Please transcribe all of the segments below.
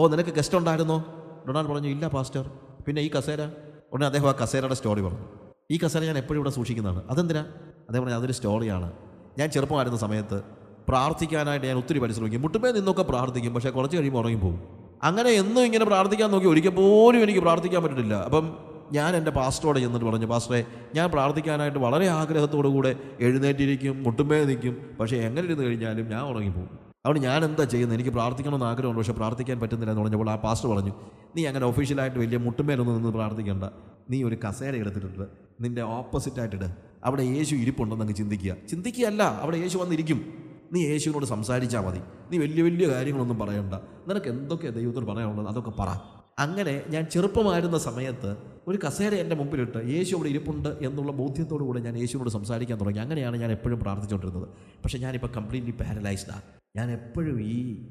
ഓ നിനക്ക് ഗസ്റ്റ് ഉണ്ടായിരുന്നോ? ഡൊണാൾഡ് പറഞ്ഞു ഇല്ല പാസ്റ്റർ. പിന്നെ ഈ കസേര? ഉടനെ അദ്ദേഹം ആ കസേരയുടെ സ്റ്റോറി പറഞ്ഞു. ഈ കസേര ഞാൻ എപ്പോഴും ഇവിടെ സൂക്ഷിക്കുന്നതാണ്. അതെന്തിനാ? അദ്ദേഹം പറഞ്ഞു അതൊരു സ്റ്റോറിയാണ് ഞാൻ ചെറുപ്പമായിരുന്ന സമയത്ത് പ്രാർത്ഥിക്കാനായിട്ട് ഞാൻ ഒത്തിരി പരിശ്രമിക്കും. മുട്ടുമേ നിന്നൊക്കെ പ്രാർത്ഥിക്കും പക്ഷേ കുറച്ച് കഴിയുമ്പോൾ ഉറങ്ങി പോകും. അങ്ങനെ എന്നും ഇങ്ങനെ പ്രാർത്ഥിക്കാൻ നോക്കി ഒരിക്കൽ പോലും എനിക്ക് പ്രാർത്ഥിക്കാൻ പറ്റില്ല അപ്പം ഞാൻ എന്റെ പാസ്റ്ററോട് ചെന്നിട്ട് പറഞ്ഞു പാസ്റ്ററെ ഞാൻ പ്രാർത്ഥിക്കാനായിട്ട് വളരെ ആഗ്രഹത്തോടു കൂടെ എഴുന്നേറ്റിരിക്കും മുട്ടുമേ നിൽക്കും. പക്ഷേ എങ്ങനെ ഇരുന്ന് കഴിഞ്ഞാലും ഞാൻ ഉറങ്ങിപ്പോകും അതുകൊണ്ട് ഞാൻ എന്താ ചെയ്യുന്നത്? എനിക്ക് പ്രാർത്ഥിക്കണമെന്ന് ആഗ്രഹമുണ്ട് പക്ഷേ പ്രാർത്ഥിക്കാൻ പറ്റുന്നില്ല എന്ന് പറഞ്ഞപ്പോൾ ആ പാസ്റ്റർ പറഞ്ഞു നീ അങ്ങനെ ഒഫീഷ്യലായിട്ട് വലിയ മുട്ടുമേലൊന്നും നിന്ന് പ്രാർത്ഥിക്കേണ്ട. നീ ഒരു കസേര എടുത്തിട്ടുണ്ട്. നിന്റെ ഓപ്പോസിറ്റായിട്ടിട് അവിടെ യേശു ഇരിപ്പുണ്ടെന്ന് അങ്ങ് ചിന്തിക്കുക. ചിന്തിക്കുകയല്ല അവിടെ യേശു വന്നിരിക്കും. നീ യേശുവിനോട് സംസാരിച്ചാൽ മതി. നീ വലിയ വലിയ കാര്യങ്ങളൊന്നും പറയണ്ട. നിനക്ക് എന്തൊക്കെ ദൈവത്തോട് പറയാനുള്ളത്? അതൊക്കെ പറ. അങ്ങനെ ഞാൻ ചെറുപ്പമായിരുന്ന സമയത്ത് ഒരു കസേര എന്റെ മുമ്പിലിട്ട് യേശു അവിടെ ഇരിപ്പുണ്ട് എന്നുള്ള ബോധ്യത്തോടു കൂടെ ഞാൻ യേശുവിനോട് സംസാരിക്കാൻ തുടങ്ങി. അങ്ങനെയാണ് ഞാൻ എപ്പോഴും പ്രാർത്ഥിച്ചുകൊണ്ടിരുന്നത്. പക്ഷേ ഞാനിപ്പോൾ കംപ്ലീറ്റ്ലി പാരലൈസ്ഡാണ് ഞാൻ എപ്പോഴും ഈ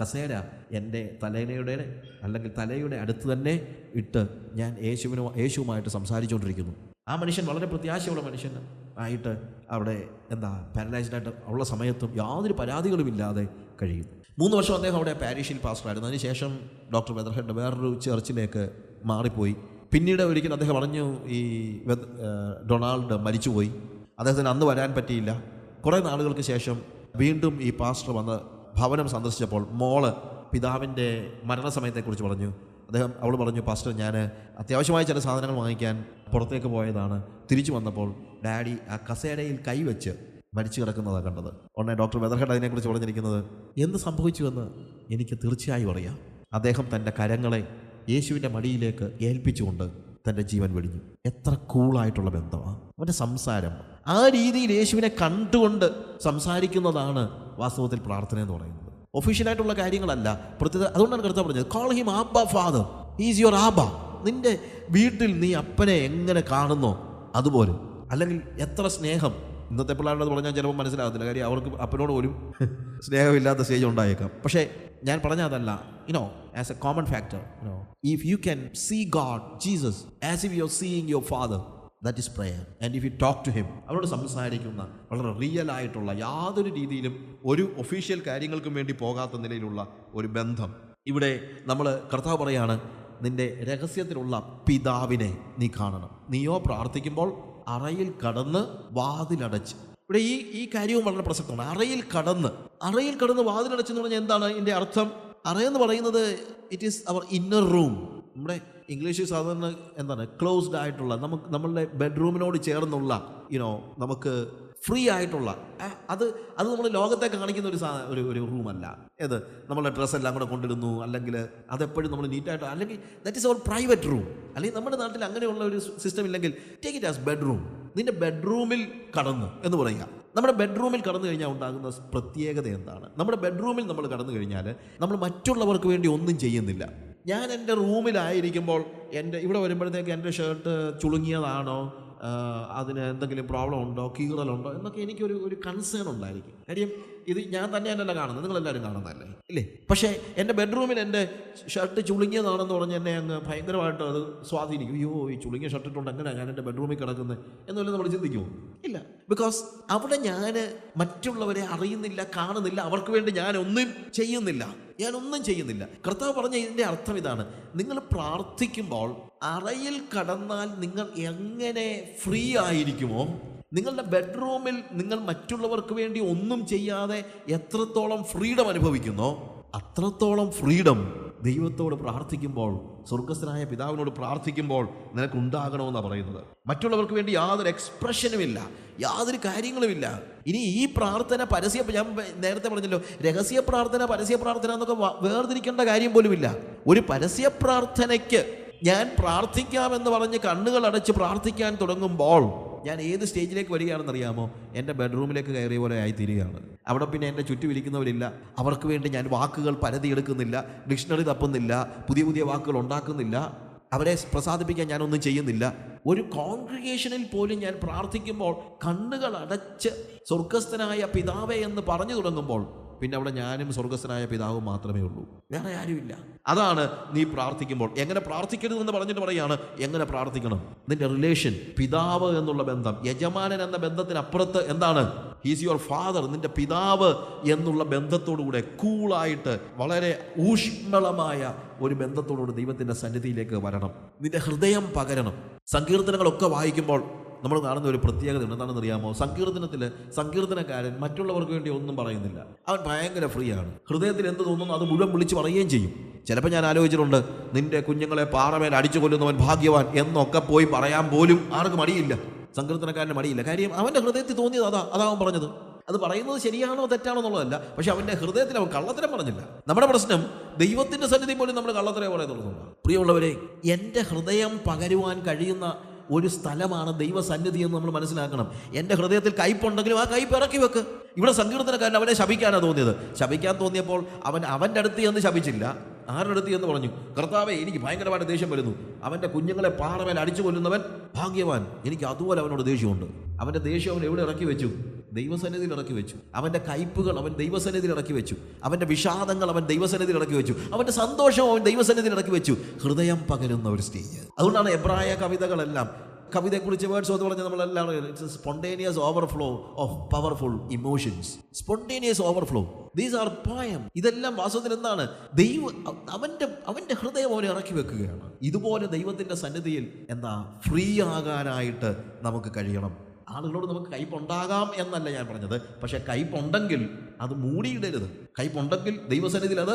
കസേര എന്റെ തലയുടെ അല്ലെങ്കിൽ തലയുടെ അടുത്ത് തന്നെ ഇട്ട് ഞാൻ യേശുവിനു യേശുവുമായിട്ട് സംസാരിച്ചുകൊണ്ടിരിക്കുന്നു. ആ മനുഷ്യൻ വളരെ പ്രത്യാശയുള്ള മനുഷ്യൻ ആയിട്ട് അവിടെ എന്താ പാരലൈസ്ഡ് ആയിട്ട് ഉള്ള സമയത്തും യാതൊരു പരാതികളുമില്ലാതെ കഴിയുന്നു. മൂന്ന് വർഷം അദ്ദേഹം അവിടെ പാരീഷിൽ പാസ്റ്ററായിരുന്നു. അതിനുശേഷം ഡോക്ടർ വെദർഹെഡ് വേറൊരു ചർച്ചിലേക്ക് മാറിപ്പോയി. പിന്നീട് ഒരിക്കലും അദ്ദേഹം പറഞ്ഞു ഈ ഡൊണാൾഡ് മരിച്ചുപോയി. അദ്ദേഹത്തിന് അന്ന് വരാൻ പറ്റിയില്ല. കുറേ നാളുകൾക്ക് ശേഷം വീണ്ടും ഈ പാസ്റ്റർ വന്ന് ഭവനം സന്ദർശിച്ചപ്പോൾ മോൾ പിതാവിന്റെ മരണസമയത്തെക്കുറിച്ച് പറഞ്ഞു. അദ്ദേഹം അവൾ പറഞ്ഞു പാസ്റ്റർ ഞാൻ അത്യാവശ്യമായ ചില സാധനങ്ങൾ വാങ്ങിക്കാൻ പുറത്തേക്ക് പോയതാണ്. തിരിച്ചു വന്നപ്പോൾ ഡാഡി ആ കസേരയിൽ കൈവച്ച് മരിച്ചു കിടക്കുന്നതാണ് കണ്ടത്. ഉടനെ ഡോക്ടർ വെതർഹഡ് അതിനെക്കുറിച്ച് പറഞ്ഞിരിക്കുന്നത് എന്ത് സംഭവിച്ചുവെന്ന് എനിക്ക് തീർച്ചയായും അറിയാം. അദ്ദേഹം തന്റെ കരങ്ങളെ യേശുവിന്റെ മടിയിലേക്ക് ഏൽപ്പിച്ചുകൊണ്ട് തന്റെ ജീവൻ വെടിഞ്ഞു. എത്ര കൂളായിട്ടുള്ള ബന്ധമാണ് അവന്റെ സംസാരം. ആ രീതിയിൽ യേശുവിനെ കണ്ടുകൊണ്ട് സംസാരിക്കുന്നതാണ് വാസ്തവത്തിൽ പ്രാർത്ഥന എന്ന് പറയുന്നത്. ഒഫീഷ്യലായിട്ടുള്ള കാര്യങ്ങളല്ല. പ്രത്യേക അതുകൊണ്ടാണ് കർത്താവ് പറഞ്ഞത് call him abba father is your abba നിന്റെ വീട്ടിൽ നീ അപ്പനെ എങ്ങനെ കാണുന്നോ അതുപോലെ. അല്ലെങ്കിൽ എത്ര സ്നേഹം ഇന്നത്തെ പിള്ളേരുടെ പറഞ്ഞാൽ ചിലപ്പോൾ മനസ്സിലാകത്തില്ല. കാര്യം അവർക്ക് അപ്പനോട് പോലും സ്നേഹമില്ലാത്ത സ്റ്റേജ് ഉണ്ടായേക്കാം. പക്ഷേ ഞാൻ പറഞ്ഞതല്ല you know you know as a common factor you know if you can see God Jesus as if you are seeing your father that is prayer and if you talk to him അവരോട് സംസാരിക്കുന്ന വളരെ real ആയിട്ടുള്ള യാതൊരു രീതിയിലും ഒരു official കാര്യങ്ങൾക്കും വേണ്ടി പോകാത്ത നിലയിലുള്ള ഒരു ബന്ധം. ഇവിടെ നമ്മൾ കർത്താവ് പറയാണ് നിന്റെ രഹസ്യത്തിലുള്ള പിതാവിനെ നീ കാണണം. നീയോ പ്രാർത്ഥിക്കുമ്പോൾ അറയിൽ കടന്ന് വാതിലടച്ച്. ഇവിടെ ഈ ഈ കാര്യവും വളരെ പ്രസക്തമാണ്. അറയിൽ കടന്ന്. അറയിൽ കടന്ന് വാതിലടച്ചെന്ന് പറഞ്ഞാൽ എന്താണ് ഇതിന്റെ അർത്ഥം? അറയെന്ന് പറയുന്നത് it is our inner room നമ്മുടെ ഇംഗ്ലീഷിൽ സാധാരണ എന്താണ്? ക്ലോസ്ഡ് ആയിട്ടുള്ള നമുക്ക് നമ്മളുടെ ബെഡ്റൂമിനോട് ചേർന്നുള്ള യുനോ നമുക്ക് ഫ്രീ ആയിട്ടുള്ള അത് അത് നമ്മൾ ലോകത്തെ കാണിക്കുന്ന ഒരു ഒരു ഒരു റൂമല്ല ഏത്? നമ്മളുടെ ഡ്രസ്സ് എല്ലാം കൂടെ കൊണ്ടിരുന്നു അല്ലെങ്കിൽ അതെപ്പോഴും നമ്മൾ നീറ്റായിട്ട് അല്ലെങ്കിൽ that is our private room അല്ലെങ്കിൽ നമ്മുടെ നാട്ടിൽ അങ്ങനെയുള്ള ഒരു സിസ്റ്റം ഇല്ലെങ്കിൽ ടേക്ക് ഇറ്റ് ആസ് ബെഡ്റൂം നിന്റെ ബെഡ്റൂമിൽ കടന്ന് എന്ന് പറയുക. നമ്മുടെ ബെഡ്റൂമിൽ കടന്നു കഴിഞ്ഞാൽ ഉണ്ടാകുന്ന പ്രത്യേകത എന്താണ്? നമ്മുടെ ബെഡ്റൂമിൽ നമ്മൾ കടന്നു കഴിഞ്ഞാൽ നമ്മൾ മറ്റുള്ളവർക്ക് വേണ്ടി ഒന്നും ചെയ്യുന്നില്ല. ഞാൻ എന്റെ റൂമിലായിരിക്കുമ്പോൾ എന്റെ ഇവിടെ വരുമ്പോഴത്തേക്ക് എന്റെ ഷർട്ട് ചുളുങ്ങിയതാണോ? അതിന് എന്തെങ്കിലും പ്രോബ്ലം ഉണ്ടോ? കീറലുണ്ടോ എന്നൊക്കെ എനിക്കൊരു ഒരു കൺസേൺ ഉണ്ടായിരിക്കും. കാര്യം ഇത് ഞാൻ തന്നെ തന്നെയല്ല കാണുന്നത്. നിങ്ങളെല്ലാവരും കാണുന്നതല്ലേ? ഇല്ലേ? പക്ഷേ എന്റെ ബെഡ്റൂമിൽ എന്റെ ഷർട്ട് ചുളുങ്ങിയതാണെന്ന് പറഞ്ഞ് എന്നെ അങ്ങ് ഭയങ്കരമായിട്ട് അത് സ്വാധീനിക്കും. അയ്യോ ഈ ചുളുങ്ങിയ ഷർട്ട് ഇട്ടുകൊണ്ട് എങ്ങനെയാണ് ഞാൻ എന്റെ ബെഡ്റൂമിൽ കിടക്കുന്നത്? എന്നുള്ളത് നമ്മൾ ചിന്തിക്കുമോ? ഇല്ല. ബിക്കോസ് അവിടെ ഞാൻ മറ്റുള്ളവരെ അറിയുന്നില്ല കാണുന്നില്ല അവർക്ക് വേണ്ടി ഞാൻ ഒന്നും ചെയ്യുന്നില്ല. ഞാൻ ഒന്നും ചെയ്യുന്നില്ല. കർത്താവ് പറഞ്ഞ ഇതിന്റെ അർത്ഥം ഇതാണ്. നിങ്ങൾ പ്രാർത്ഥിക്കുമ്പോൾ അറയിൽ കടന്നാൽ നിങ്ങൾ എങ്ങനെ ഫ്രീ ആയിരിക്കുമോ? നിങ്ങളുടെ ബെഡ്റൂമിൽ നിങ്ങൾ മറ്റുള്ളവർക്ക് വേണ്ടി ഒന്നും ചെയ്യാതെ എത്രത്തോളം ഫ്രീഡം അനുഭവിക്കുന്നോ? അത്രത്തോളം ഫ്രീഡം. ദൈവത്തോട് പ്രാർത്ഥിക്കുമ്പോൾ സ്വർഗസ്ഥനായ പിതാവിനോട് പ്രാർത്ഥിക്കുമ്പോൾ നിനക്ക് ഉണ്ടാകണമെന്നാണ് പറയുന്നത്. മറ്റുള്ളവർക്ക് വേണ്ടി യാതൊരു എക്സ്പ്രഷനുമില്ല യാതൊരു കാര്യങ്ങളുമില്ല. ഇനി ഈ പ്രാർത്ഥന പരസ്യ ഞാൻ നേരത്തെ പറഞ്ഞല്ലോ രഹസ്യ പ്രാർത്ഥന പരസ്യ പ്രാർത്ഥന എന്നൊക്കെ വേർതിരിക്കേണ്ട കാര്യം പോലുമില്ല. ഒരു പരസ്യ പ്രാർത്ഥനയ്ക്ക് ഞാൻ പ്രാർത്ഥിക്കാമെന്ന് പറഞ്ഞ് കണ്ണുകൾ അടച്ച് പ്രാർത്ഥിക്കാൻ തുടങ്ങുമ്പോൾ ഞാൻ ഏത് സ്റ്റേജിലേക്ക് വരികയാണെന്ന് അറിയാമോ എന്റെ ബെഡ്റൂമിലേക്ക് കയറിയ പോലെ ആയി തീരുകയാണ് അവിടെ പിന്നെ എന്റെ ചുറ്റും ഇരിക്കുന്നവരില്ല അവർക്ക് വേണ്ടി ഞാൻ വാക്കുകൾ പരതിയെടുക്കുന്നില്ല. ഡിക്ഷണറി തപ്പുന്നില്ല. പുതിയ പുതിയ വാക്കുകൾ ഉണ്ടാക്കുന്നില്ല. അവരെ പ്രസാദിപ്പിക്കാൻ ഞാനൊന്നും ചെയ്യുന്നില്ല. ഒരു കോൺഗ്രിഗേഷനിൽ പോലും ഞാൻ പ്രാർത്ഥിക്കുമ്പോൾ കണ്ണുകൾ അടച്ച് സ്വർഗസ്ഥനായ പിതാവേ എന്ന് പറഞ്ഞു തുടങ്ങുമ്പോൾ പിന്നെ അവിടെ ഞാനും സ്വർഗസ്ഥനായ പിതാവും മാത്രമേ ഉള്ളൂ. വേറെ ആരുമില്ല. അതാണ് നീ പ്രാർത്ഥിക്കുമ്പോൾ. എങ്ങനെ പ്രാർത്ഥിക്കരുതെന്ന് പറഞ്ഞിട്ട് പറയാണ് എങ്ങനെ പ്രാർത്ഥിക്കണം? നിന്റെ റിലേഷൻ പിതാവ് എന്നുള്ള ബന്ധം യജമാനൻ എന്ന ബന്ധത്തിനപ്പുറത്ത് എന്താണ്? ഹീസ് യുവർ ഫാദർ നിന്റെ പിതാവ് എന്നുള്ള ബന്ധത്തോടുകൂടെ കൂളായിട്ട് വളരെ ഊഷ്മളമായ ഒരു ബന്ധത്തോടുകൂടി ദൈവത്തിന്റെ സന്നിധിയിലേക്ക് വരണം. നിന്റെ ഹൃദയം പകരണം. സങ്കീർത്തനങ്ങളൊക്കെ വായിക്കുമ്പോൾ നമ്മൾ കാണുന്ന ഒരു പ്രത്യേകത എന്താണെന്ന് അറിയാമോ? സങ്കീർത്തനത്തിൽ സങ്കീർത്തനക്കാരൻ മറ്റുള്ളവർക്ക് വേണ്ടി ഒന്നും പറയുന്നില്ല. അവൻ ഭയങ്കര ഫ്രീ ആണ്. ഹൃദയത്തിൽ എന്ത് തോന്നുന്നു അത് മുഴുവൻ വിളിച്ച് പറയുകയും ചെയ്യും. ചിലപ്പോൾ ഞാൻ ആലോചിച്ചിട്ടുണ്ട് നിന്റെ കുഞ്ഞുങ്ങളെ പാറമേൽ അടിച്ചു കൊല്ലുന്നവൻ ഭാഗ്യവാൻ എന്നൊക്കെ പോയി പറയാൻ പോലും ആർക്കും മടിയില്ല. സങ്കീർത്തനക്കാരന് മടിയില്ല. കാര്യം അവന്റെ ഹൃദയത്തിൽ തോന്നിയത് അതാ അതാവൻ പറഞ്ഞത്. അത് പറയുന്നത് ശരിയാണോ തെറ്റാണോ എന്നുള്ളതല്ല. പക്ഷെ അവന്റെ ഹൃദയത്തിൽ അവൻ കള്ളത്തരം പറഞ്ഞില്ല. നമ്മുടെ പ്രശ്നം ദൈവത്തിന്റെ സന്നിധി പോലും നമ്മൾ കള്ളത്തരം പറയുന്നുള്ളൂ പ്രിയമുള്ളവരെ എന്റെ ഹൃദയം പകരുവാൻ കഴിയുന്ന ഒരു സ്ഥലമാണ് ദൈവസന്നിധി എന്ന് നമ്മൾ മനസ്സിലാക്കണം. എന്റെ ഹൃദയത്തിൽ കയ്പുണ്ടെങ്കിലും ആ കയ്പ് ഇറക്കി വെക്ക്. ഇവിടെ സങ്കീർത്തനക്കാരൻ അവനെ ശപിക്കാനാണ് തോന്നിയത്. ശപിക്കാൻ തോന്നിയപ്പോൾ അവൻ അവന്റെ അടുത്ത് എന്ന് ശപിച്ചില്ല. ആരുടെ അടുത്ത് എന്ന് പറഞ്ഞു? കർത്താവെ എനിക്ക് ഭയങ്കരമായിട്ട് ദേഷ്യം വരുന്നു. അവന്റെ കുഞ്ഞുങ്ങളെ പാറമേൽ അടിച്ചു കൊല്ലുന്നവൻ ഭാഗ്യവാൻ. എനിക്ക് അതുപോലെ അവനോട് ദേഷ്യമുണ്ട്. അവന്റെ ദേഷ്യം അവൻ എവിടെ ഇറക്കി വെച്ചു? ദൈവസന്നിധിയിൽ ഇറക്കി വെച്ചു. അവന്റെ കയ്പുകൾ അവൻ ദൈവസന്നിധിയിൽ ഇറക്കി വെച്ചു. അവന്റെ വിഷാദങ്ങൾ അവൻ ദൈവസന്നിധിയിൽ ഇറക്കി വെച്ചു. അവന്റെ സന്തോഷം അവൻ ദൈവസന്നിധിയിൽ ഇറക്കി വെച്ചു. ഹൃദയം പകരുന്ന ഒരു സ്റ്റേജ്. അതുകൊണ്ടാണ് എബ്രായ കവിതകളെല്ലാം കവിതയെക്കുറിച്ച് വേർഡ്സ് എന്ന് പറഞ്ഞാൽ നമ്മളെല്ലാം it's spontaneous overflow of powerful emotions spontaneous overflow these are poem ഇതെല്ലാം വാസത്തിൽ എന്താണ് ദൈവ അവന്റെ അവന്റെ ഹൃദയം അവനെ ഇറക്കി വെക്കുകയാണ്. ഇതുപോലെ ദൈവത്തിന്റെ സന്നിധിയിൽ എന്താ ഫ്രീ ആകാനായിട്ട് നമുക്ക് കഴിയണം. ആളുകളോട് നമുക്ക് കയ്പുണ്ടാകാം എന്നല്ല ഞാൻ പറഞ്ഞത്. പക്ഷേ കയ്പുണ്ടെങ്കിൽ അത് മൂടിയിടരുത്. കയ്പുണ്ടെങ്കിൽ ദൈവസന്നിധിയിൽ അത്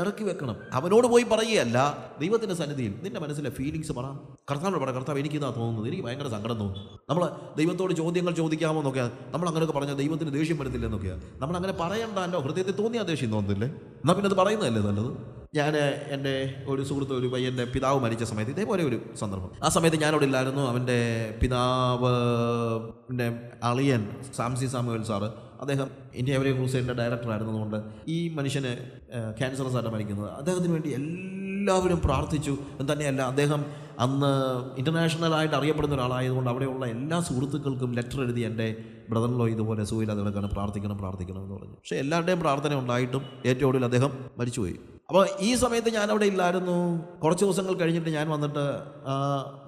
ഇറക്കി വെക്കണം. അവനോട് പോയി പറയുകയല്ല ദൈവത്തിന്റെ സന്നിധിയിൽ നിന്റെ മനസ്സിലെ ഫീലിങ്സ് പറ. കർത്താവിനോട് പറ കർത്താവ് എനിക്കിതാ തോന്നുന്നത്. എനിക്ക് ഭയങ്കര സങ്കടം തോന്നുന്നു. നമ്മൾ ദൈവത്തോട് ചോദ്യങ്ങൾ ചോദിക്കാമോ എന്നൊക്കെയാ നമ്മൾ അങ്ങനെയൊക്കെ പറഞ്ഞാൽ ദൈവത്തിന് ദേഷ്യം വരത്തില്ല എന്നൊക്കെയാണ് നമ്മൾ അങ്ങനെ പറയണ്ടല്ലോ ഹൃദയത്തിൽ തോന്നിയാ ദേഷ്യം തോന്നുന്നില്ലേ എന്നാൽ പിന്നെ അത് പറയുന്നതല്ലേ നല്ലത്? ഞാൻ എന്റെ ഒരു സുഹൃത്ത് ഒരു പയ്യന്റെ പിതാവ് മരിച്ച സമയത്ത് ഇതേപോലെ ഒരു സന്ദർഭം. ആ സമയത്ത് ഞാനവിടെ ഇല്ലായിരുന്നു. അവന്റെ പിതാവ് എന്റെ അളിയൻ സാംസി സാമുവൽ സാറ് അദ്ദേഹം ഇന്ത്യ എവരെ ക്രൂസൈഡിന്റെ ഡയറക്ടർ ആയിരുന്നതുകൊണ്ട് ഈ മനുഷ്യന് ക്യാൻസറസ് ആയിട്ട് മരിക്കുന്നത്. അദ്ദേഹത്തിന് വേണ്ടി എല്ലാവരും പ്രാർത്ഥിച്ചു. എന്ന് തന്നെയല്ല അദ്ദേഹം അന്ന് ഇന്റർനാഷണലായിട്ട് അറിയപ്പെടുന്ന ഒരാളായതുകൊണ്ട് അവിടെയുള്ള എല്ലാ സുഹൃത്തുക്കൾക്കും ലെറ്റർ എഴുതി എന്റെ ബ്രദറിലോ ഇതുപോലെ സുഖമില്ലാതെ കിടക്കാണ് പ്രാർത്ഥിക്കണം പ്രാർത്ഥിക്കണം എന്ന് പറഞ്ഞു. പക്ഷേ എല്ലാവരുടെയും പ്രാർത്ഥന ഉണ്ടായിട്ടും ഏറ്റവും ഒടുവിൽ അദ്ദേഹം മരിച്ചുപോയി. അപ്പോൾ ഈ സമയത്ത് ഞാൻ അവിടെ ഇല്ലായിരുന്നു. കുറച്ച് ദിവസങ്ങൾ കഴിഞ്ഞിട്ട് ഞാൻ വന്നിട്ട് ആ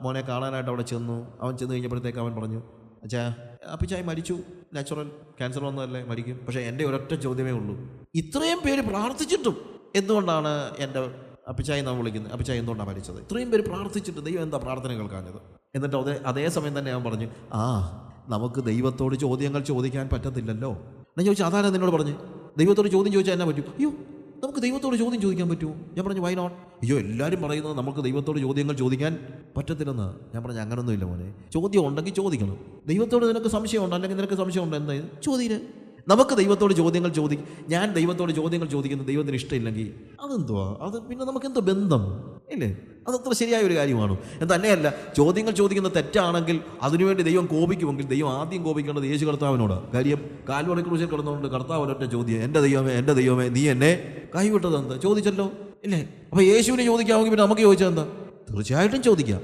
മോനെ കാണാനായിട്ട് അവിടെ ചെന്നു. അവൻ ചെന്ന് കഴിഞ്ഞപ്പോഴത്തേക്ക് അവൻ പറഞ്ഞു അച്ഛാ അപ്പിച്ചായി മരിച്ചു. നാച്ചുറൽ ക്യാൻസർ വന്നതല്ലേ മരിക്കും. പക്ഷേ എന്റെ ഒരൊറ്റ ചോദ്യമേ ഉള്ളൂ. ഇത്രയും പേര് പ്രാർത്ഥിച്ചിട്ടും എന്തുകൊണ്ടാണ് എന്റെ അപ്പിച്ചായി നാം വിളിക്കുന്നത്? അപ്പിച്ചായി എന്തുകൊണ്ടാണ് മരിച്ചത്? ഇത്രയും പേര് പ്രാർത്ഥിച്ചിട്ട് ദൈവം എന്താ പ്രാർത്ഥനകൾ കാണിച്ചത്? എന്നിട്ട് അതേ അതേ സമയം തന്നെ അവൻ പറഞ്ഞു ആ നമുക്ക് ദൈവത്തോട് ചോദ്യങ്ങൾ ചോദിക്കാൻ പറ്റത്തില്ലല്ലോ. ഞാൻ ചോദിച്ചു അതാരാ നിന്നോട് പറഞ്ഞു? ദൈവത്തോട് ചോദ്യം ചോദിച്ചാൽ എന്നാ പറ്റും? അയ്യോ നമുക്ക് ദൈവത്തോട് ചോദ്യം ചോദിക്കാൻ പറ്റുമോ? ഞാൻ പറഞ്ഞു വൈ നോട്ട് അയ്യോ എല്ലാവരും പറയുന്നത് നമുക്ക് ദൈവത്തോട് ചോദ്യങ്ങൾ ചോദിക്കാൻ പറ്റത്തില്ലെന്ന്. ഞാൻ പറഞ്ഞു അങ്ങനൊന്നുമില്ല മോനെ. ചോദ്യം ഉണ്ടെങ്കിൽ ചോദിക്കണം. ദൈവത്തോട് നിനക്ക് സംശയമുണ്ട്? അല്ലെങ്കിൽ നിനക്ക് സംശയമുണ്ട്? എന്താ ചോദ്യം നമുക്ക് ദൈവത്തോട് ചോദ്യങ്ങൾ ചോദി ഞാൻ ദൈവത്തോട് ചോദ്യങ്ങൾ ചോദിക്കുന്നത് ദൈവത്തിന് ഇഷ്ടമില്ലെങ്കിൽ അതെന്തുവാ? അത് പിന്നെ നമുക്ക് എന്തോ ബന്ധം? ഇല്ലേ? അതത്ര ശരിയായ ഒരു കാര്യമാണ് തന്നെയല്ല ചോദ്യങ്ങൾ ചോദിക്കുന്ന തെറ്റാണെങ്കിൽ അതിനുവേണ്ടി ദൈവം കോപിക്കുമെങ്കിൽ ദൈവം ആദ്യം കോപിക്കേണ്ടത് യേശു കർത്താവിനോട്. കാര്യം കാൽവറി ക്രൂശിൽ കിടന്നുകൊണ്ട് കർത്താവ് ഒരൊറ്റ ചോദ്യം എന്റെ ദൈവമേ എന്റെ ദൈവമേ നീ എന്നെ കൈവിട്ടത് എന്താ? ചോദിച്ചല്ലോ. ഇല്ലേ? അപ്പോൾ യേശുവിനെ ചോദിക്കാമെങ്കിൽ പിന്നെ നമുക്ക് ചോദിച്ചത് എന്താ? തീർച്ചയായിട്ടും ചോദിക്കാം.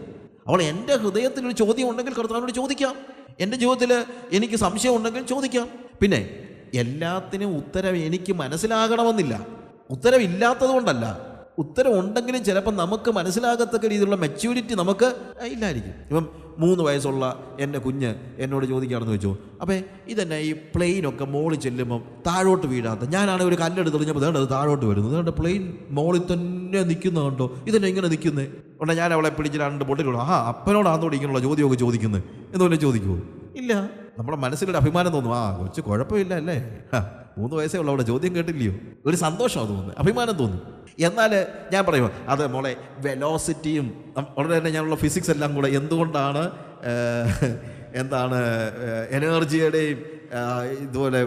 അവൾ എന്റെ ഹൃദയത്തിൽ ഒരു ചോദ്യം ഉണ്ടെങ്കിൽ കർത്താവിനോട് ചോദിക്കാം. എന്റെ ജീവിതത്തിൽ എനിക്ക് സംശയം ഉണ്ടെങ്കിൽ ചോദിക്കാം. പിന്നെ എല്ലാത്തിനും ഉത്തരം എനിക്ക് മനസ്സിലാകണമെന്നില്ല. ഉത്തരവില്ലാത്തത് കൊണ്ടല്ല. ഉത്തരം ഉണ്ടെങ്കിലും ചിലപ്പോൾ നമുക്ക് മനസ്സിലാകത്തക്ക രീതിയിലുള്ള മെച്യൂരിറ്റി നമുക്ക് ഇല്ലായിരിക്കും. ഇപ്പം മൂന്ന് വയസ്സുള്ള എന്റെ കുഞ്ഞ് എന്നോട് ചോദിക്കുകയാണെന്ന് വെച്ചു അപ്പോൾ ഇതന്നെ ഈ പ്ലെയിനൊക്കെ മോളിൽ ചെല്ലുമ്പം താഴോട്ട് വീഴാത്ത? ഞാനാണ് ഒരു കല്ലെടുത്ത് എറിഞ്ഞപ്പോൾ അത് താഴോട്ട് വരുന്നത് അതുകൊണ്ട് പ്ലെയിൻ മോളിൽ തന്നെ നിൽക്കുന്ന കണ്ടോ? ഇതെന്നെ ഇങ്ങനെ നിൽക്കുന്നത് ഉടനെ ഞാൻ അവളെ പിടിച്ച് രണ്ട് പൊട്ടിലുള്ള ആ അപ്പനോടാണെന്നോട് ഇങ്ങനെയുള്ള ചോദ്യമൊക്കെ ചോദിക്കുന്നത് എന്ന് പറഞ്ഞാൽ ചോദിക്കുമോ ഇല്ല. നമ്മുടെ മനസ്സിലൊരു അഭിമാനം തോന്നും. ആ കൊച്ച് കുഴപ്പമില്ല അല്ലേ മൂന്ന് വയസ്സേ ഉള്ളൂ. അവിടെ ചോദ്യം കേട്ടില്ലയോ? ഒരു സന്തോഷമാണ് തോന്നുന്നത്. അഭിമാനം തോന്നും. എന്നാൽ ഞാൻ പറയുമോ അത് മോളെ വെലോസിറ്റിയും ഉടനെ തന്നെ ഞാനുള്ള ഫിസിക്സ് എല്ലാം കൂടെ എന്തുകൊണ്ടാണ് എന്താണ് എനർജിയുടെയും ഇതുപോലെ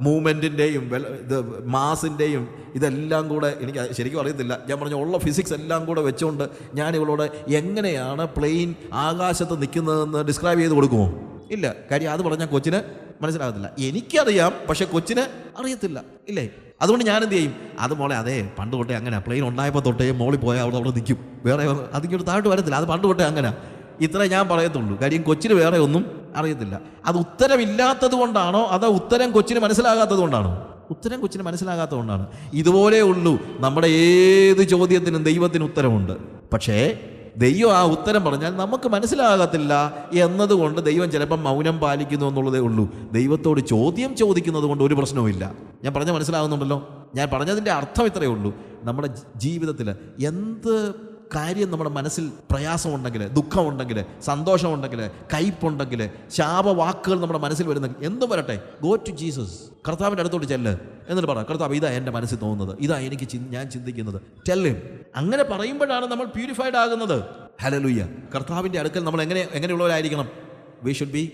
മൂവ്മെന്റിന്റെയും ഇത് മാസിന്റെയും ഇതെല്ലാം കൂടെ എനിക്ക് ശരിക്കും അറിയത്തില്ല. ഞാൻ പറഞ്ഞ ഉള്ള ഫിസിക്സ് എല്ലാം കൂടെ വെച്ചുകൊണ്ട് ഞാൻ ഇവളോട് എങ്ങനെയാണ് പ്ലെയിൻ ആകാശത്ത് നിൽക്കുന്നതെന്ന് ഡിസ്ക്രൈബ് ചെയ്ത് കൊടുക്കുമോ? ഇല്ല. കാര്യം അത് പറഞ്ഞാൽ കൊച്ചിന് മനസ്സിലാകത്തില്ല. എനിക്കറിയാം പക്ഷെ കൊച്ചിന് അറിയത്തില്ല. ഇല്ലേ? അതുകൊണ്ട് ഞാൻ എന്ത് ചെയ്യും? അത് മോളെ അതെ പണ്ട് തൊട്ടേ അങ്ങനെ. പ്ലെയിൻ ഉണ്ടായപ്പോൾ തൊട്ടേ മോളിൽ പോയാൽ അവിടെ അവിടെ നിൽക്കും. വേറെ അതിങ്ങോട്ട് താഴോട്ട് വരത്തില്ല. അത് പണ്ട് തൊട്ടേ അങ്ങനെ. ഇത്ര ഞാൻ പറയത്തുള്ളൂ. കാര്യം കൊച്ചിന് വേറെ ഒന്നും അറിയത്തില്ല. അത് ഉത്തരമില്ലാത്തത് കൊണ്ടാണോ? അതോ ഉത്തരം കൊച്ചിന് മനസ്സിലാകാത്തത് കൊണ്ടാണോ? ഉത്തരം കൊച്ചിന് മനസ്സിലാകാത്തത് കൊണ്ടാണ്. ഇതുപോലെ ഉള്ളൂ. നമ്മുടെ ഏത് ചോദ്യത്തിനും ദൈവത്തിന് ഉത്തരമുണ്ട്. പക്ഷേ ദൈവം ആ ഉത്തരം പറഞ്ഞാൽ നമുക്ക് മനസ്സിലാകത്തില്ല എന്നതുകൊണ്ട് ദൈവം ചിലപ്പം മൗനം പാലിക്കുന്നു എന്നുള്ളതേ ഉള്ളൂ. ദൈവത്തോട് ചോദ്യം ചോദിക്കുന്നത് കൊണ്ട് ഒരു പ്രശ്നവുമില്ല. ഞാൻ പറഞ്ഞ മനസ്സിലാകുന്നുണ്ടല്ലോ? ഞാൻ പറഞ്ഞതിന്റെ അർത്ഥം ഇത്രയേ ഉള്ളൂ. നമ്മുടെ ജീവിതത്തിൽ എന്ത് കാര്യം നമ്മുടെ മനസ്സിൽ പ്രയാസമുണ്ടെങ്കിൽ ദുഃഖമുണ്ടെങ്കിൽ സന്തോഷമുണ്ടെങ്കിൽ കയ്പുണ്ടെങ്കിൽ ശാപവാക്കുകൾ നമ്മുടെ മനസ്സിൽ വരുന്നെങ്കിൽ എന്തും വരട്ടെ. ഗോ ടു ജീസസ് കർത്താവിന്റെ അടുത്തോട്ട് ചെല്ല്. എന്നിട്ട് പറ കർത്താവ് ഇതാ എന്റെ മനസ്സിൽ തോന്നുന്നത്. ഇതാ എനിക്ക് ഞാൻ ചിന്തിക്കുന്നത്. ചെല്ലും അങ്ങനെ പറയുമ്പോഴാണ് നമ്മൾ പ്യൂരിഫൈഡ് ആകുന്നത്. ഹലലുയ്യ കർത്താവിന്റെ അടുക്കൽ നമ്മൾ എങ്ങനെ എങ്ങനെയുള്ളവരായിരിക്കണം? We should be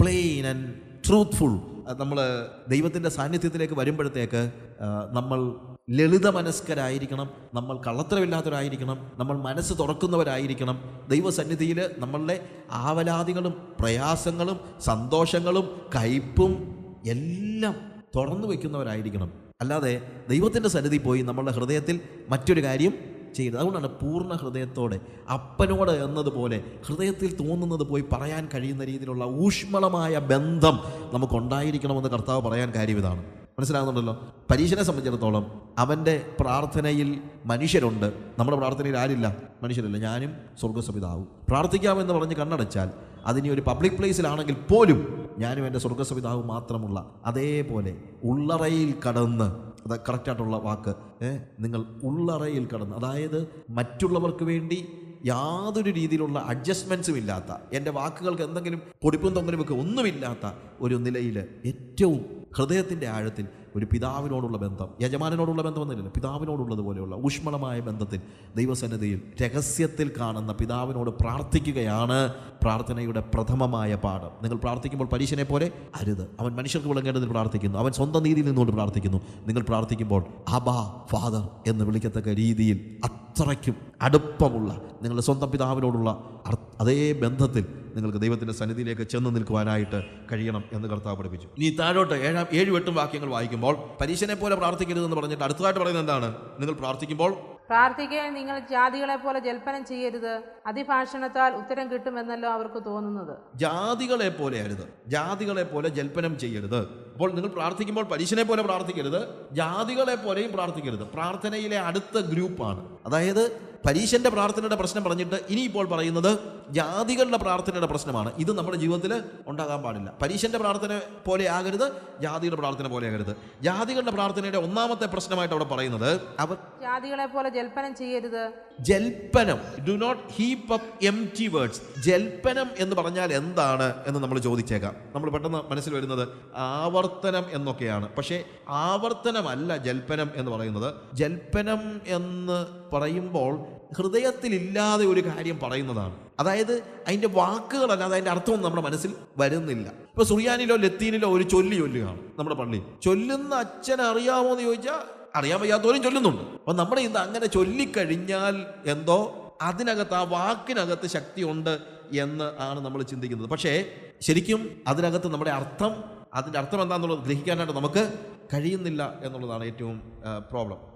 plain and truthful നമ്മൾ ദൈവത്തിന്റെ സാന്നിധ്യത്തിലേക്ക് വരുമ്പോഴത്തേക്ക് നമ്മൾ ലളിത മനസ്കരായിരിക്കണം നമ്മൾ കള്ളത്തരമില്ലാത്തവരായിരിക്കണം. നമ്മൾ മനസ്സ് തുറക്കുന്നവരായിരിക്കണം. ദൈവസന്നിധിയിൽ നമ്മളുടെ ആവലാതികളും പ്രയാസങ്ങളും സന്തോഷങ്ങളും കയ്പും എല്ലാം തുറന്നു വയ്ക്കുന്നവരായിരിക്കണം. അല്ലാതെ ദൈവത്തിന്റെ സന്നിധി പോയി നമ്മളുടെ ഹൃദയത്തിൽ മറ്റൊരു കാര്യം ചെയ്തു അതുകൊണ്ടാണ് പൂർണ ഹൃദയത്തോടെ അപ്പനോട് എന്നതുപോലെ ഹൃദയത്തിൽ തോന്നുന്നത് പോയി പറയാൻ കഴിയുന്ന രീതിയിലുള്ള ഊഷ്മളമായ ബന്ധം നമുക്കുണ്ടായിരിക്കണമെന്ന് കർത്താവ് പറയാൻ കാര്യം ഇതാണ്. മനസ്സിലാകുന്നുണ്ടല്ലോ? പരീക്ഷനെ സംബന്ധിച്ചിടത്തോളം അവന്റെ പ്രാർത്ഥനയിൽ മനുഷ്യരുണ്ട്. നമ്മുടെ പ്രാർത്ഥനയിൽ ആരില്ല? മനുഷ്യരില്ല. ഞാനും സ്വർഗസപിതാവും പ്രാർത്ഥിക്കാമെന്ന് പറഞ്ഞ് കണ്ണടച്ചാൽ അതിനി ഒരു പബ്ലിക് പ്ലേസിലാണെങ്കിൽ പോലും ഞാനും എന്റെ സ്വർഗസപിതാവും മാത്രമുള്ള അതേപോലെ ഉള്ളറയിൽ കടന്ന് അത് കറക്റ്റായിട്ടുള്ള വാക്ക് നിങ്ങൾ ഉള്ളറയിൽ കടന്ന് അതായത് മറ്റുള്ളവർക്ക് വേണ്ടി യാതൊരു രീതിയിലുള്ള അഡ്ജസ്റ്റ്മെൻസും ഇല്ലാത്ത എന്റെ വാക്കുകൾക്ക് എന്തെങ്കിലും പൊടിപ്പും തൊങ്ങലും ഒക്കെ ഒന്നുമില്ലാത്ത ഒരു നിലയിൽ ഏറ്റവും ഹൃദയത്തിന്റെ ആഴത്തിൽ ഒരു പിതാവിനോടുള്ള ബന്ധം യജമാനോടുള്ള ബന്ധമൊന്നുമില്ല പിതാവിനോടുള്ളതുപോലെയുള്ള ഊഷ്മളമായ ബന്ധത്തിൽ ദൈവസന്നിധിയിൽ രഹസ്യത്തിൽ കാണുന്ന പിതാവിനോട് പ്രാർത്ഥിക്കുകയാണ് പ്രാർത്ഥനയുടെ പ്രഥമമായ പാഠം. നിങ്ങൾ പ്രാർത്ഥിക്കുമ്പോൾ പരീക്ഷനെ പോലെ അരുത്. അവൻ മനുഷ്യർക്ക് വിളങ്ങേണ്ടതിൽ പ്രാർത്ഥിക്കുന്നു. അവൻ സ്വന്തം നീതിയിൽ നിന്നുകൊണ്ട് പ്രാർത്ഥിക്കുന്നു. നിങ്ങൾ പ്രാർത്ഥിക്കുമ്പോൾ അബാ ഫാദർ എന്ന് വിളിക്കത്തക്ക രീതിയിൽ അത്രയ്ക്കും അടുപ്പമുള്ള നിങ്ങളുടെ സ്വന്തം പിതാവിനോടുള്ള അതേ ബന്ധത്തിൽ നിങ്ങൾക്ക് ദൈവത്തിന്റെ സന്നിധിയിലേക്ക് ചെന്ന് നിൽക്കുവാനായിട്ട് കഴിയണം എന്ന് കർത്താവ് പഠിപ്പിച്ചു. ഇനി താഴോട്ട് ഏഴാം ഏഴ് എട്ടും വാക്യങ്ങൾ വായിക്കുമ്പോൾ പരീക്ഷനെ പോലെ പ്രാർത്ഥിക്കരുത് എന്ന് പറഞ്ഞിട്ട് അടുത്തതായിട്ട് പറയുന്നത് എന്താണ്? നിങ്ങൾ പ്രാർത്ഥിക്കുമ്പോൾ പ്രാർത്ഥിക്കാൻ നിങ്ങൾ ജാതികളെ പോലെ ജൽപ്പനം ചെയ്യരുത്. അതിഭാഷണത്താൽ ഉത്തരം കിട്ടുമെന്നല്ലോ അവർക്ക് തോന്നുന്നത്. ജാതികളെ പോലെ അരുത്. ജാതികളെ പോലെ ജൽപ്പനം ചെയ്യരുത്. അപ്പോൾ നിങ്ങൾ പ്രാർത്ഥിക്കുമ്പോൾ പരീക്ഷനെ പോലെ പ്രാർത്ഥിക്കരുത്. ജാതികളെ പോലെയും പ്രാർത്ഥിക്കരുത്. പ്രാർത്ഥനയിലെ അടുത്ത ഗ്രൂപ്പാണ്. അതായത് പരീക്ഷന്റെ പ്രാർത്ഥനയുടെ പ്രശ്നം പറഞ്ഞിട്ട് ഇനിയിപ്പോൾ പറയുന്നത് ജാതികളുടെ പ്രാർത്ഥനയുടെ പ്രശ്നമാണ്. ഇത് നമ്മുടെ ജീവിതത്തിൽ ഉണ്ടാകാൻ പാടില്ല. പരീശന്റെ പ്രാർത്ഥന പോലെ ആകരുത് ജാതിയുടെ പ്രാർത്ഥന പോലെ ആകരുത്. ജാതികളുടെ പ്രാർത്ഥനയുടെ ഒന്നാമത്തെ പ്രശ്നമായിട്ട് അവിടെ പറയുന്നത് അവർ ജാതികളെ പോലെ ജൽപ്പനം ചെയ്യരുത്. ജൽപ്പനം. Do not heap up empty words ജൽപ്പനം എന്ന് പറഞ്ഞാൽ എന്താണ് എന്ന് നമ്മൾ ചോദിച്ചേക്കാം. നമ്മൾ പെട്ടെന്ന് മനസ്സിൽ വരുന്നത് ആവർത്തനം എന്നൊക്കെയാണ്. പക്ഷേ ആവർത്തനമല്ല ജൽപ്പനം എന്ന് പറയുന്നത്. ജൽപ്പനം എന്ന് പറയുമ്പോൾ ഹൃദയത്തിലില്ലാതെ ഒരു കാര്യം പറയുന്നതാണ്. അതായത് അതിന്റെ വാക്കുകളല്ലാതെ അതിന്റെ അർത്ഥമൊന്നും നമ്മുടെ മനസ്സിൽ വരുന്നില്ല. ഇപ്പൊ സുറിയാനിലോ ലത്തീനിലോ ഒരു ചൊല്ലി ചൊല്ലുകയാണ് നമ്മുടെ പള്ളി. ചൊല്ലുന്ന അച്ഛൻ അറിയാമോ എന്ന് ചോദിച്ചാൽ അറിയാൻ വയ്യാത്തവരും ചൊല്ലുന്നുണ്ട്. അപ്പൊ നമ്മുടെ ഇന്ന് അങ്ങനെ ചൊല്ലിക്കഴിഞ്ഞാൽ എന്തോ അതിനകത്ത് ആ വാക്കിനകത്ത് ശക്തിയുണ്ട് എന്ന് ആണ് നമ്മൾ ചിന്തിക്കുന്നത്. പക്ഷേ ശരിക്കും അതിനകത്ത് നമ്മുടെ അർത്ഥം അതിന്റെ അർത്ഥം എന്താണെന്നുള്ളത് ഗ്രഹിക്കാനായിട്ട് നമുക്ക് കഴിയുന്നില്ല എന്നുള്ളതാണ് ഏറ്റവും പ്രോബ്ലം.